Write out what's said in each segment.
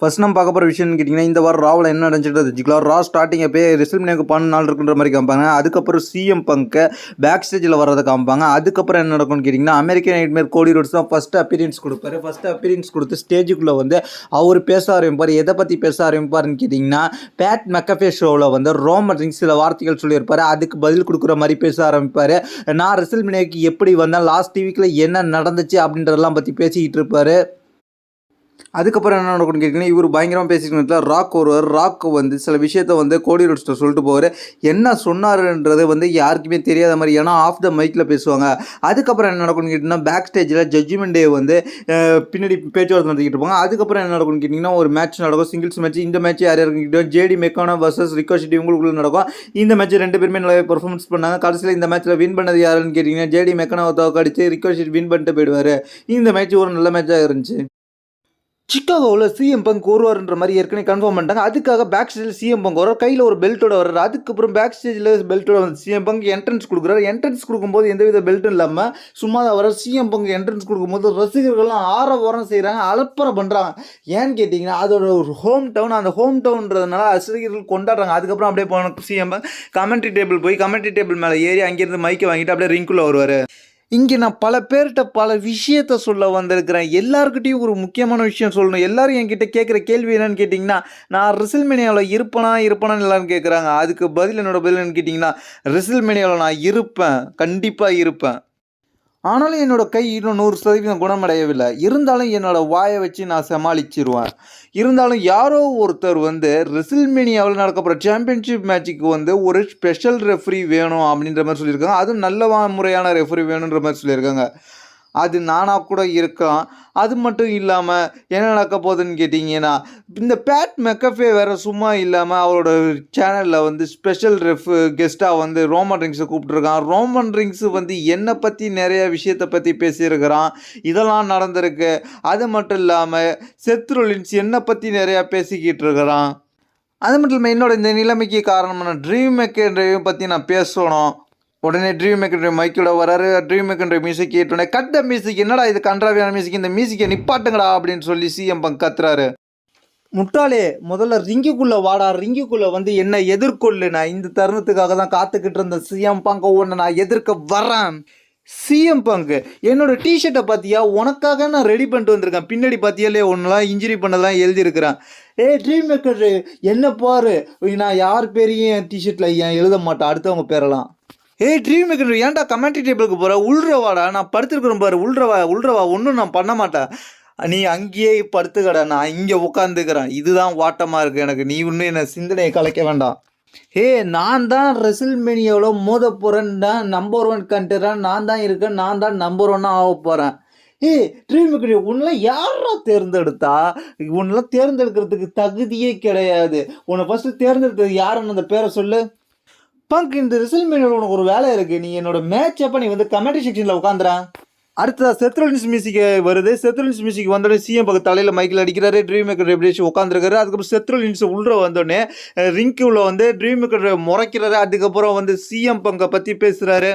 First நம்ம பார்க்க போகிற விஷயம்னு கேட்டிங்கன்னா இந்த வாரம் ராவில் என்ன நடந்துட்டு வச்சுக்கலாம் ரா ஸ்டார்டிங் அப்போ ரிசல்ட் பன்னெண்டு நாள் இருக்குன்ற மாதிரி காமிப்பாங்க. அதுக்கப்புறம் சிஎம் பங்கை பேக் ஸ்டேஜில் வர்றதை காமிப்பாங்க. அதுக்கப்புறம் என்ன நடக்கும்னு கேட்டிங்கன்னா அமெரிக்கன் நைட்மேர் கோடி ரோட்ஸ் தான் ஃபஸ்ட்டு அப்பீரியன்ஸ் கொடுப்பாரு. ஃபஸ்ட்டு அப்பீரியன்ஸ் கொடுத்து ஸ்டேஜுக்குள்ளே வந்து அவர் பேச ஆரம்பிப்பார். எதை பற்றி பேச ஆரம்பிப்பாருன்னு கேட்டிங்கன்னா பேட் மெக்கஃபே ஷோவில் வந்து ரோமன் ரிங்ஸ் சில வார்த்தைகள் சொல்லியிருப்பார். அதுக்கு பதில் கொடுக்குற மாதிரி பேச ஆரம்பிப்பார். நான் ரிசல்ட் எப்படி வந்தேன்? லாஸ்ட் வீக்கில் என்ன நடந்துச்சு அப்படின்றதெல்லாம் பற்றி பேசிக்கிட்டு இருப்பார். அதுக்கப்புறம் என்ன நடக்கும்னு கேட்டிங்கன்னா இவர் பயங்கரமாக பேசிக்கிட்டு ராக் ஒருவர் ராக் வந்து சில விஷயத்த வந்து கோடி ரோட்ஸ்ட்டை சொல்லிட்டு போவார். என்ன சொன்னார்ன்றது வந்து யாருக்குமே தெரியாத மாதிரி ஏன்னா ஆஃப் த மைக்கில் பேசுவாங்க. அதுக்கப்புறம் என்ன நடக்கும்னு கேட்டிங்கன்னா பேக் ஸ்டேஜில் ஜட்ஜ்மெண்ட் டே வந்து பின்னாடி பேச்சுவார்த்தை நடத்திக்கிட்டு இருப்பாங்க. அதுக்கப்புறம் என்ன நடக்கும்னு கேட்டிங்கன்னா ஒரு மேட்ச் நடக்கும். சிங்கிள்ஸ் மேட்ச் இந்த மேட்ச் யார் யாருக்கு ஜேடி மெக்கானா வர்சஸ் ரிகோஷிட்டி இவங்களுக்குள்ள நடக்கும். இந்த மேட்ச் ரெண்டு பேருமே நல்லா பெர்ஃபார்மன்ஸ் பண்ணாங்க. கடைசியில் இந்த மேட்ச்சில் வின் பண்ணது யாருன்னு கேட்டிங்கன்னா ஜேடி மெக்கானாவை தோக்கடிச்சு ரிகோஷிட்டி வின் பண்ணிட்டு போயிடுவார். இந்த மேட்ச் ஒரு நல்ல மேட்சாக இருந்துச்சு. சிக்காகோவில் சிஎம் பங்க் வருவார்ன்ற மாதிரி ஏற்கனவே கன்ஃபார்ம் பண்ணிட்டாங்க. அதுக்காக பேக் ஸ்டேஜில் சிஎம் பங்க் வர கையில் ஒரு பெல்ட்டோட வர்றாரு. அதுக்கப்புறம் பேக் ஸ்டேஜில் பெல்ட்டோட வந்து சிஎம் பங்க் என்ட்ரன்ஸ் கொடுக்குறாரு. என்ட்ரன்ஸ் கொடுக்கும்போது எந்தவித பெல்ட்டும் இல்லாமல் சும்மா தான் வர சிஎம் பங்க் என்ட்ரன்ஸ் கொடுக்கும்போது ரசிகர்கள்லாம் ஆற உரம் செய்கிறாங்க அலப்பறை பண்ணுறாங்க ஏன்னு கேட்டிங்கன்னா அதோட ஒரு ஹோம் டவுன் அந்த ஹோம் டவுன்றதுனால ரசிகர்கள் கொண்டாடுறாங்க. அதுக்கப்புறம் அப்படியே போன சிஎம் கமெண்ட்ரி டேபிள் போய் கமெண்ட்ரி டேபிள் மேலே ஏறி அங்கேருந்து மைக்கை வாங்கிட்டு அப்படியே ரிங்குள்ளே வருவார். இங்கே நான் பல பேர்கிட்ட பல விஷயத்த சொல்ல வந்திருக்கிறேன். எல்லாருக்கிட்டையும் ஒரு முக்கியமான விஷயம் சொல்லணும். எல்லாரும் என்கிட்ட கேட்குற கேள்வி என்னன்னு கேட்டிங்கன்னா நான் ரிசல்மேனியாவில் இருப்பனா இருப்பனான்னு எல்லாரும் கேட்குறாங்க. அதுக்கு பதில் என்னோட பதில் என்னன்னு கேட்டிங்கன்னா ரிசல்மேனியாவில் நான் இருப்பேன். கண்டிப்பாக இருப்பேன். ஆனாலும் என்னோட கை இன்னும் நூறு சதவீதம் குணமடையவில்லை. இருந்தாலும் என்னோட வாயை வச்சு நான் சமாளிச்சிருவேன். இருந்தாலும் யாரோ ஒருத்தர் வந்து ரெசில்மேனியாவில் நடக்கப்படுற சாம்பியன்ஷிப் மேட்சுக்கு வந்து ஒரு ஸ்பெஷல் ரெஃப்ரி வேணும் அப்படின்ற மாதிரி சொல்லியிருக்காங்க. அதுவும் நல்ல முறையான ரெஃப்ரி வேணுன்ற மாதிரி சொல்லியிருக்காங்க. அது நானாக கூட இருக்கலாம் அது மட்டும் இல்லாமல் என்ன நடக்க போகுதுன்னு கேட்டிங்கன்னா இந்த பேட் மெக்கஃபே வேறு சும்மா இல்லாமல் அவரோட சேனலில் வந்து ஸ்பெஷல் ரெஃப் கெஸ்ட்டாக வந்து ரோமன் ரிங்ஸை கூப்பிட்ருக்கான் ரோமன் ரிங்ஸ் வந்து என்னை பற்றி நிறைய விஷயத்தை பற்றி பேசியிருக்கிறான். இதெல்லாம் நடந்திருக்கு. அது மட்டும் இல்லாமல் செத்ருலின்ஸ் என்னை பற்றி நிறையா பேசிக்கிட்டு இருக்கிறான். அது மட்டும் இல்லாமல் என்னோட இந்த நிலைமைக்கு காரணமான ட்ரீம் மேக்கர் பற்றி நான் பேசணும். உடனே ட்ரீம் மேக்கர் மைக்கோட வராரு. ட்ரீம் மேக்கர் மியூசிக் கேட்டோடனே கட் த மியூசிக் என்னடா இது? கன்றாவியான மியூசிக் இந்த மியூசிக்கை நிப்பாட்டுங்கடா அப்படின்னு சொல்லி சிஎம் பங்க் கத்துறாரு. முட்டாளே முதல்ல ரிங்குக்குள்ளே வாடா. ரிங்குக்குள்ளே வந்து என்ன எதிர்கொள்ளு? நான் இந்த தருணத்துக்காக தான் காத்துக்கிட்டு இருந்தேன் சிஎம் பங்க ஒன்று நான் எதிர்க்க வரேன் சிஎம் பங்கு என்னோட டிஷர்ட்டை பார்த்தியா உனக்காக நான் ரெடி பண்ணிட்டு வந்திருக்கேன். பின்னாடி பார்த்தியாலே ஒன்றுலாம் இன்ஜுரி பண்ணலாம் எழுதியிருக்கிறேன். ஏய் ட்ரீம் மேக்கர் என்ன பாரு? நான் யார் பேரையும் என் டிஷர்ட்டில் ஏன் எழுத மாட்டேன்? அடுத்தவங்க பேரெல்லாம். ஏய் ட்ரீம் மேக்கர் ஏன்டா கமெண்ட்ரி டேபிளுக்கு போகிற உள்றவாடா. நான் படுத்துருக்குறேன் பாரு. உள்றவா உள்றவா. ஒன்றும் நான் பண்ண மாட்டேன். நீ அங்கேயே படுத்துக்கடா. நான் இங்கே உட்காந்துக்கிறேன் இதுதான் வாட்டமாக இருக்குது எனக்கு. நீ இன்னும் என்ன சிந்தனையை கலைக்க வேண்டாம். ஹே நான் தான் ரெசில்மேனியாவில் மோத போகிறேன் தான் நம்பர் ஒன் கண்டுறேன் நான் தான் இருக்கேன். நான் தான் நம்பர் ஒன்னாக ஆக போகிறேன் ஏ ட்ரீம் மேக்கர் உன்னெல்லாம் யாரா தேர்ந்தெடுத்தா? உன்னெலாம் தேர்ந்தெடுக்கிறதுக்கு தகுதியே கிடையாது. உன்னை ஃபஸ்ட்டு தேர்ந்தெடுத்தது யாருன்னு அந்த பேரை சொல்லு. பங்க் இந்த ரிசல்மேனியில் உனக்கு ஒரு வேலை இருக்குது நீ என்னோட மேட்ச் அப்போ நீ வந்து கமெண்ட்ரி செக்ஷனில் உட்காந்துறேன் அடுத்ததாக செத்ரோலின்ஸ் மியூசிக் வருது. செத்ரோலின்ஸ் மியூசிக் வந்தோடனே சிஎம் பக்கம் தலையில் மைக்கில் அடிக்கிறாரு. ட்ரீம் மேக்கர் எப்படியாச்சும் உட்காந்துருக்காரு அதுக்கப்புறம் செத்ரோலின்ஸ் உள்ள வந்தோடனே ரிங்க்குள்ள வந்து ட்ரீம் மேக்கர் முறைக்கிறாரு. அதுக்கப்புறம் வந்து சிஎம் பங்கை பற்றி பேசுகிறாரு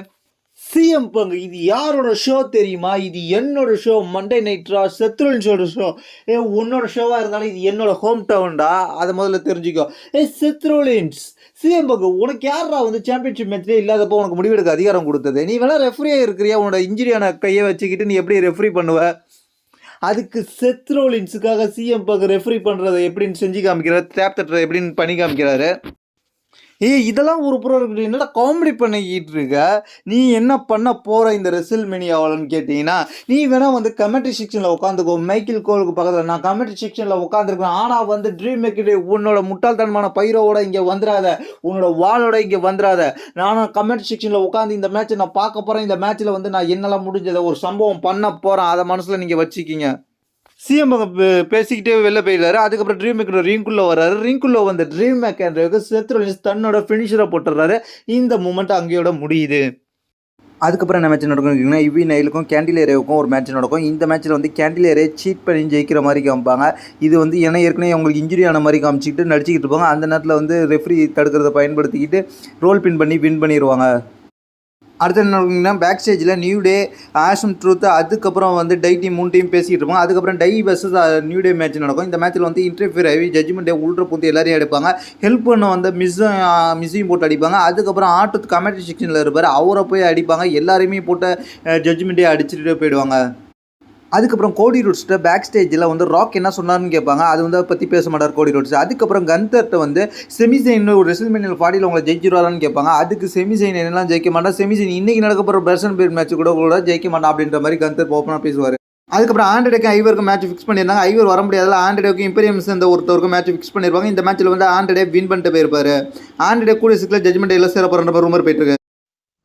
சிஎம் பங்கு. இது யாரோட ஷோ தெரியுமா? இது என்னோட ஷோ மண்டே நைட்ரா செத்ரோலின்ஸோட ஷோ ஏ உன்னோட ஷோவாக இருந்தாலும் இது என்னோட ஹோம் டவுன்டா அதை முதல்ல தெரிஞ்சுக்கோ. ஏ செத்ரோலின்ஸ் சிஎம் பங்கு உனக்கு யாரா வந்து சாம்பியன்ஷிப் மேட்ச்லேயே இல்லாதப்போ உனக்கு முடிவெடுக்க அதிகாரம் கொடுத்தது? நீ வேணா ரெஃப்ரியாக இருக்கிறியா? உன்னோட இன்ஜுரியான கையை வச்சுக்கிட்டு நீ எப்படி ரெஃப்ரி பண்ணுவ? அதுக்கு செத்ரோலின்ஸுக்காக சிஎம் பங்கு ரெஃப்ரி பண்ணுறதை எப்படின்னு செஞ்சு காமிக்கிறார் டேப் தட்டுற எப்படின்னு பண்ணி காமிக்கிறாரு. ஏய் இதெல்லாம் ஒரு புறம் இருக்கு. என்னடா காமெடி பண்ணிக்கிட்டு இருக்க? நீ என்ன பண்ண போற இந்த ரெசில் மெனியாவலன்னு கேட்டிங்கன்னா நீ வேணா வந்து கமெண்ட்ரி செக்ஷனில் உட்காந்துக்கோ. மைக்கேல் கோலுக்கு பக்கத்தில். நான் கமெண்ட்ரி செக்ஷனில் உட்காந்துருக்கேன். ஆனால் வந்து ட்ரீம் மேக்கர் உன்னோட முட்டாள்தனமான பைரோவோட இங்கே வந்துடாத உன்னோட வாளோட இங்கே வந்துடாத நானும் கமெண்ட் செக்ஷனில் உட்காந்து இந்த மேட்ச்சை நான் பார்க்க போகிறேன் இந்த மேட்ச்சில் வந்து நான் என்னெல்லாம் முடிஞ்சதை ஒரு சம்பவம் பண்ண போகிறேன் அதை மனசில் நீங்கள் வச்சுக்கிங்க. சிஎம் பேசிக்கிட்டே வெளில போயிடுறாரு. அதுக்கப்புறம் ட்ரீம் மேக்கர் ரிங்குள்ளே வர்றாரு. ரிங்குள்ளே வந்த ட்ரீம் மேக்கருக்கு செத்ரோலின்ஸ் தன்னோட ஃபினிஷரை போட்டுறாரு இந்த மூமெண்ட் அங்கேயோட முடியுது. அதுக்கப்புறம் என்ன மேட்ச் நடக்கும் இவி நைலுக்கும் கேண்டிலேரேவுக்கும் ஒரு மேட்ச் நடக்கும். இந்த மேட்ச்சில் வந்து கேண்டிலேரே சீட் பண்ணி ஜெயிக்கிற மாதிரி காமிப்பாங்க. இது வந்து ஏன்னா ஏற்கனவே அவங்களுக்கு இன்ஜுரி ஆன மாதிரி காமிச்சிக்கிட்டு நடிச்சிக்கிட்டு இருப்பாங்க. அந்த நேரத்தில் வந்து ரெஃப்ரி தடுக்கிறத பயன்படுத்திக்கிட்டு ரோல் பின் பண்ணி வின் பண்ணிடுவாங்க அடுத்து என்ன இருக்குங்கன்னா பேக் ஸ்டேஜில் நியூ டே ஆஷம் ட்ரூத் அதுக்கப்புறம் வந்து டை டீம் மூணு டீம் பேசிகிட்டு இருப்பாங்க. அதுக்கப்புறம் டை வர்சஸ் நியூ டே மேட்ச் நடக்கும். இந்த மேட்ச்சில் வந்து இன்டர்ஃபியர் ஆகி ஜட்ஜ்மெண்ட் டே உள்ற பூந்து எல்லாரையும் எடுப்பாங்க. ஹெல்ப் பண்ண வந்து மிஸ்ஸும் மிஸ்ஸையும் போட்டு அடிப்பாங்க. அதுக்கப்புறம் ஆட்டத்து கமெண்ட் செக்ஷனில் இருப்பார். அவரை போய் அடிப்பாங்க. எல்லாரையுமே போட்டு ஜட்ஜ்மெண்ட்டே அடிச்சுட்டு போயிடுவாங்க. அதுக்கப்புறம் கோடி ரூட்ஸ்ட்ட பேக் ஸ்டேஜில் வந்து ராக் என்ன சொன்னார்னு கேட்பாங்க. அது வந்து அதை பற்றி பேச மாட்டார் கோடி ரூட்ஸ் அதுக்கப்புறம் கந்தர்ட்ட வந்து செமிசைன் ஒரு ரெசில்மேனியல் ஃபார்ட்டியில் உங்களை ஜெயிச்சிருவாரான்னு கேட்பாங்க. அதுக்கு செமிசைன் என்னெல்லாம் ஜெயிக்க மாட்டான்? செமிசைன் இன்னைக்கு நடக்க போகிற பிரசன் பேர் மேட்ச் கூட கூட ஜெயிக்க மாட்டான் அப்படின்ற மாதிரி கந்தர் ஓப்பனாக பேசுவார். அதுக்கப்புறம் ஆண்ட்ரேக்கு ஐவருக்கு மேட்ச் ஃபிக்ஸ் பண்ணியிருந்தாங்க. ஐவர் வர முடியாதுல. ஆண்ட்ரேக்கு இம்பீரியம்ஸ் இந்த ஒருத்தருக்கு மேட்ச் ஃபிக்ஸ் பண்ணியிருப்பாங்க இந்த மேட்ச்சில் வந்து ஆண்ட்ரே வின் பண்ணிட்டு போயிருப்பாரு. ஆண்ட்ரே கூட சிக்கல ஜட்மெண்ட் எல்லாம் சேர போகிற ரூமர் போயிட்டு இருக்கு.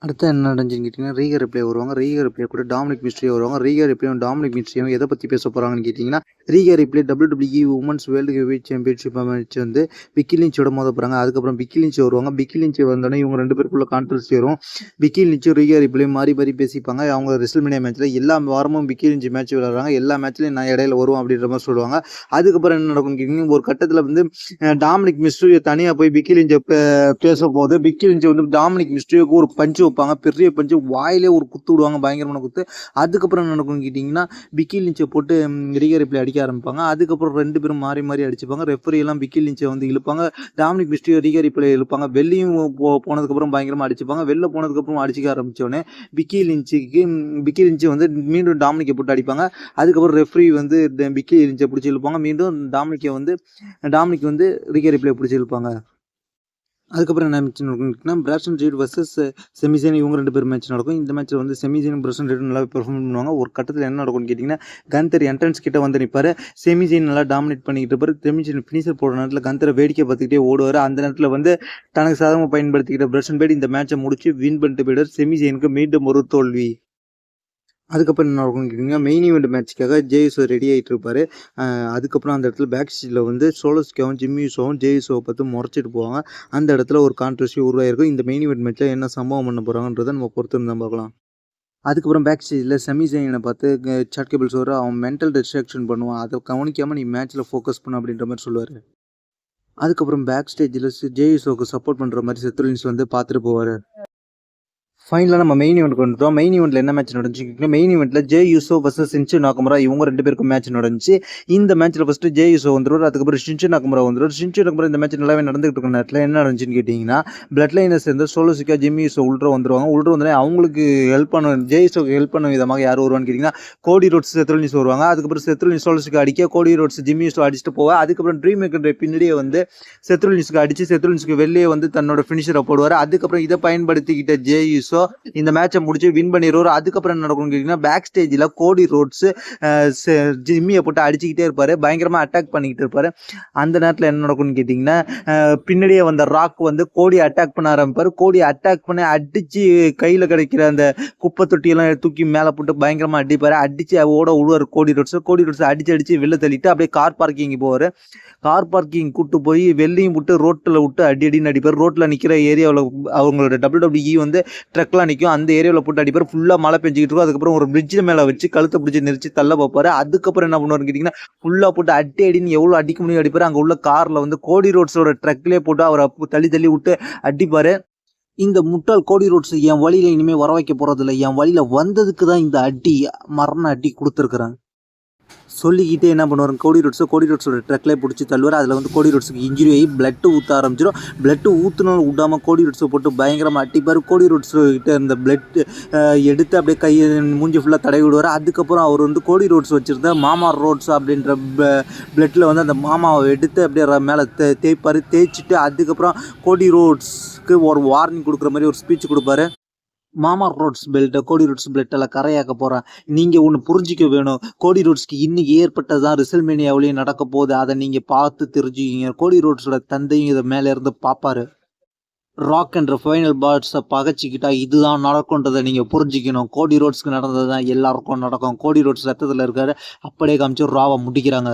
அடுத்து என்ன நடந்துச்சுன்னு கேட்டிங்கன்னா ரீகர் ரிப்ளே வருவாங்க. ரீகர் ரிப்ளே கூட டாமினிக் மிஸ்ட்ரி வருவாங்க. ரீகர் ரிப்ளேயும் டாமினிக் மிஸ்ட்ரியும் எதை பற்றி பேச போகிறாங்கன்னு கேட்டிங்கன்னா regur Ripley W women's world heavy championship match வந்து பிக்கி லிஞ்சோட மோத போகிறாங்க அதுக்கப்புறம் பிக்கி லிஞ்ச் வருவாங்க. பிக்கி லிஞ்ச் வந்தோடனே இவங்க ரெண்டு பேருக்குள்ள கான்ட்ரவர்சி வரும். பிக்கி லிஞ்சும் ரீகர் ரிப்ளேயும் மாறி மாறி பேசிப்பாங்க. அவங்க ரெசல்மேனியா மேட்ச்சில் எல்லா வாரமும் பிக்கி லிஞ்ச் மேட்ச் விளையாடுறாங்க. எல்லா மேட்ச்லையும் நான் இடையில வருவோம் அப்படின்ற மாதிரி சொல்லுவாங்க. அதுக்கப்புறம் என்ன நடக்கும்னு கேட்டிங்கன்னா ஒரு கட்டத்தில் வந்து டாமினிக் மிஸ்ட்ரியை தனியாக போய் பிக்கி லிஞ்சை பேச போது பிக்கி லிஞ்சை வந்து டாமினிக் மிஸ்ட்ரியோக்கு ஒரு பஞ்சு வைப்பாங்க. பெரிய பஞ்சு வாயிலே ஒரு குத்து விடுவாங்க பயங்கரமான குத்து. அதுக்கப்புறம் என்ன நடக்கும்னு கேட்டிங்கன்னா பிக்கி லிஞ்சை போட்டு ரிகர் ரிப்ளே அடிக்க ஆரம்பிப்பாங்க. அதுக்கப்புறம் ரெண்டு பேரும் மாறி மாறி அடிச்சுப்பாங்க. ரெஃபரி எல்லாம் பிக்கி லிஞ்சை வந்து இழுப்பாங்க. டாமினிக் மிஸ்ட்ரியோ ரிகர் ரிப்ளே இழுப்பாங்க. வெள்ளியும் போ போனதுக்கப்புறம் பயங்கரமாக அடிச்சுப்பாங்க. வெளில போனதுக்கப்புறம் அடிச்சுக்க ஆரம்பித்தோடனே பிக்கி லிஞ்சுக்கு பிக்கி லிஞ்சு வந்து மீண்டும் டாமினிக்கை போட்டு அடிப்பாங்க. அதுக்கப்புறம் ரெஃப்ரி வந்து பிக்கி லிஞ்சை பிடிச்சி இழுப்பாங்க. மீண்டும் டாமினிக்கை வந்து டாமினிக் வந்து ரிகர் ரிப்ளே பிடிச்சி இழுப்பாங்க. அதுக்கப்புறம் என்ன மேட்ச் நடக்கும்னா பிராஸ்டன் ரீட் வர்சஸ் செமிசேன் இவங்க ரெண்டு பேர் மேட்ச் நடக்கும். இந்த மேட்ச்சில் வந்து செமிசேன் பிராஸ்டன் ரீட் நல்லா பெர்ஃபார்ம் பண்ணுவாங்க. ஒரு கட்டத்தில் என்ன நடக்கும்னு கேட்டிங்கன்னா கந்தர் என்ட்ரன்ஸ் கிட்ட வந்து நிற்பார் செமிசேன் நல்லா டாமினேட் பண்ணிக்கிட்டு இருப்பார். செமிசேன் ஃபினிஷர் போடுற நேரத்தில் கந்தரை வேடிக்கை பார்த்துக்கிட்டே ஓடுவார். அந்த நேரத்தில் வந்து தனக்கு சாதகமாக பயன்படுத்திக்கிட்ட பிரஷன் பேட் இந்த மேட்சை முடிச்சு வின் பண்ணிட்டு போயிடுவார். செமிசேனுக்கு மீண்டும் ஒரு தோல்வி. அதுக்கப்புறம் என்ன நடக்கும்னு கேட்டிங்கன்னா மெயின் ஈவெண்ட் மேட்ச்சுக்காக ஜேயூசோ ரெடி ஆகிட்டு இருப்பார். அதுக்கப்புறம் அந்த இடத்துல பேக் ஸ்டேஜில் வந்து சோலோஸ்காவும் ஜிம்மியூசோவும் ஜேயூசோவை பார்த்து முறைச்சிட்டு போவாங்க. அந்த இடத்துல ஒரு கான்ட்ரவர்சி உருவாயிருக்கும் இந்த மெயின் ஈவெண்ட் மேட்ச்சில் என்ன சம்பவம் பண்ண போகிறாங்கன்றதை நம்ம பொறுத்து இருந்தால் பார்க்கலாம். அதுக்கப்புறம் பேக் ஸ்டேஜில் செமிசைனை பார்த்து சாட் கேபிள்ஸ் வர அவன் மென்டல் டிஸ்ட்ராக்ஷன் பண்ணுவான். அதை கவனிக்காமல் நீ மேட்ச்சில் ஃபோக்கஸ் பண்ண அப்படின்ற மாதிரி சொல்லுவார். அதுக்கப்புறம் பேக் ஸ்டேஜில் ஜேயூசோக்கு சப்போர்ட் பண்ணுற மாதிரி செத்துலின்ஸ் வந்து பார்த்துட்டு போவார். ஃபைனலாக நம்ம மெயின் ஈவெண்ட் வந்துட்டோம். மெயின் ஈவெண்ட்டில் என்ன மேட்ச் நடந்துச்சு மெயின் ஈவெண்ட்டில் Jey Uso versus Shinsuke Nakamura இவங்க ரெண்டு பேருக்கும் மேட்ச் நடந்துச்சு. இந்த மேட்ச்சில் ஃபஸ்ட்டு ஜே யூசோ வந்துடுவார் அதுக்கப்புறம் ஷின்ச்சு நாக்குமரா வந்துடுவார் ஷின்ச்சு நாக்குமரா இந்த மேட்ச் நல்லாவே நடந்துகிட்டு இருக்க நேரத்தில் என்ன நடந்துச்சுன்னு கேட்டிங்கன்னா பிளட் லைனை சேர்ந்து சோலோசிக்கா ஜிம்மி யூசோ உள்ள வந்துருவாங்க. உள்ள வந்து அவங்களுக்கு ஹெல்ப் பண்ண ஜே யூசோக்கு ஹெல்ப் பண்ண விதமாக யார் வருவான்னு கேட்டிங்கன்னா கோடி ரோட்ஸ் செத்ரல் நியூஸ் வருவாங்க. அதுக்கப்புறம் செத்ரல் நியூஸ் சோலோசிக்கா அடிக்க கோடி ரோட்ஸ் ஜிம்மி யூசோ அடிச்சுட்டு போவா அதுக்கப்புறம் ட்ரீம் மேக்கர் பின்னாடியே வந்து செத்ரல் நியூஸ்க்கு அடிச்சு செத்ரல் நியூஸ்க்கு வெளியே வந்து தன்னோட ஃபினிஷரை போடுவார். அதுக்கப்புறம் இதை பயன்படுத்திக்கிட்ட ஜே யூசோ இந்த மேட்சை முடிச்சு வின் பண்ணிடுவார் அதுக்கப்புறம் என்ன நடக்கும்னு கேட்டிங்கன்னா பேக் ஸ்டேஜில் கோடி ரோட்ஸ் ஜிம்மியை போட்டு அடிச்சுக்கிட்டே இருப்பார். பயங்கரமாக அட்டாக் பண்ணிக்கிட்டு இருப்பார். அந்த நேரத்தில் என்ன நடக்கும்னு கேட்டிங்கன்னா பின்னாடியே வந்த ராக் வந்து கோடி அட்டாக் பண்ண ஆரம்பிப்பார். கோடி அட்டாக் பண்ணி அடித்து கையில் கிடைக்கிற அந்த குப்பை தொட்டியெல்லாம் தூக்கி மேலே போட்டு பயங்கரமாக அடிப்பார். அடித்து ஓட உழுவார் கோடி ரோட்ஸ். கோடி ரோட்ஸ் அடித்து அடித்து வெளில தள்ளிட்டு அப்படியே கார் பார்க்கிங் போவார். கார் பார்க்கிங் கூட்டு போய் வெள்ளையும் விட்டு ரோட்டில் விட்டு அடி அடின்னு அடிப்பார். ரோட்டில் நிற்கிற ஏரியாவில் அவங்களோட டபிள்யூ டபிள்யூஇ வந்து ட்ரக்லாம் நிற்கும் அந்த ஏரியாவில் போட்டு அடிப்பார். ஃபுல்லாக மழை பெஞ்சிக்கிட்டு இருக்கும். அதுக்கப்புறம் ஒரு பிரிட்ஜில் மேலே வச்சு கழுத்தை பிடிச்சி நெரிச்சு தள்ள பார்ப்பாரு அதுக்கப்புறம் என்ன பண்ணுவாருன்னு கேட்டிங்கன்னா ஃபுல்லாக போட்டு அடி அடின்னு எவ்வளோ அடிக்க முடியும் அடிப்பார். அங்கே உள்ள காரில் வந்து கோடி ரோட்ஸோட ட்ரக்லேயே போட்டு அவரை தள்ளி தள்ளி விட்டு அடிப்பார். இந்த முட்டாள் கோடி ரோட்ஸ் என் வழியில் இனிமேல் வர வைக்க போகிறதில்ல என் வழியில் வந்ததுக்கு தான் இந்த அடி மரண அடி கொடுத்துருக்குறாங்க. சொல்லிக்கிட்டே என்ன பண்ணுவார்? கோடி ரோட்ஸோ கோடி ரோட்ஸோட ட்ரக்கில் பிடிச்சி தள்ளுவார். அதில் வந்து கோடி ரோட்ஸுக்கு இன்ஜுரி ஆகி பிளட்டு ஊற்ற ஆரம்பிச்சிடும். பிளட்டு ஊற்றுனாலும் விடாமல் கோடி ரோட்ஸை போட்டு பயங்கரமாக அட்டிப்பார் கோடி ரோட்ஸ்கிட்ட இருந்த பிளட் எடுத்து அப்படியே கையை மூஞ்சி ஃபுல்லாக தடவி விடுவார். அதுக்கப்புறம் அவர் வந்து கோடி ரோட்ஸ் வச்சுருந்த மாமா ரோட்ஸ் அப்படின்ற பிளட்டில் வந்து அந்த மாமாவை எடுத்து அப்படியே மேலே தே தேய்ப்பார். தேய்ச்சிட்டு அதுக்கப்புறம் கோடி ரோட்ஸ்க்கு ஒரு வார்னிங் கொடுக்குற மாதிரி ஒரு ஸ்பீச் கொடுப்பாரு. மாமா ரோட்ஸ் பெல்ட்டை கோடி ரோட்ஸ் பெல்ட்டெல்லாம் கரையாக்க போகிறேன் நீங்கள் ஒன்று புரிஞ்சிக்க வேணும். கோடி ரோட்ஸ்க்கு இன்னைக்கு ஏற்பட்டது தான் ரிசல்மேனியாவிலையும் நடக்க போகுது. அதை நீங்கள் பார்த்து தெரிஞ்சுக்கிங்க. கோடி ரோட்ஸோட தந்தையும் இதை மேலே இருந்து பார்ப்பாரு. ராக் என்ற ஃபைனல் பாட்ஸை பகச்சிக்கிட்டா இதுதான் நடக்கும்ன்றதை நீங்கள் புரிஞ்சுக்கணும். கோடி ரோட்ஸ்க்கு நடந்தது தான் எல்லாருக்கும் நடக்கும். கோடி ரோட்ஸ் ரத்தத்தில் இருக்காரு. அப்படியே காமிச்சு ராவை முடிக்கிறாங்க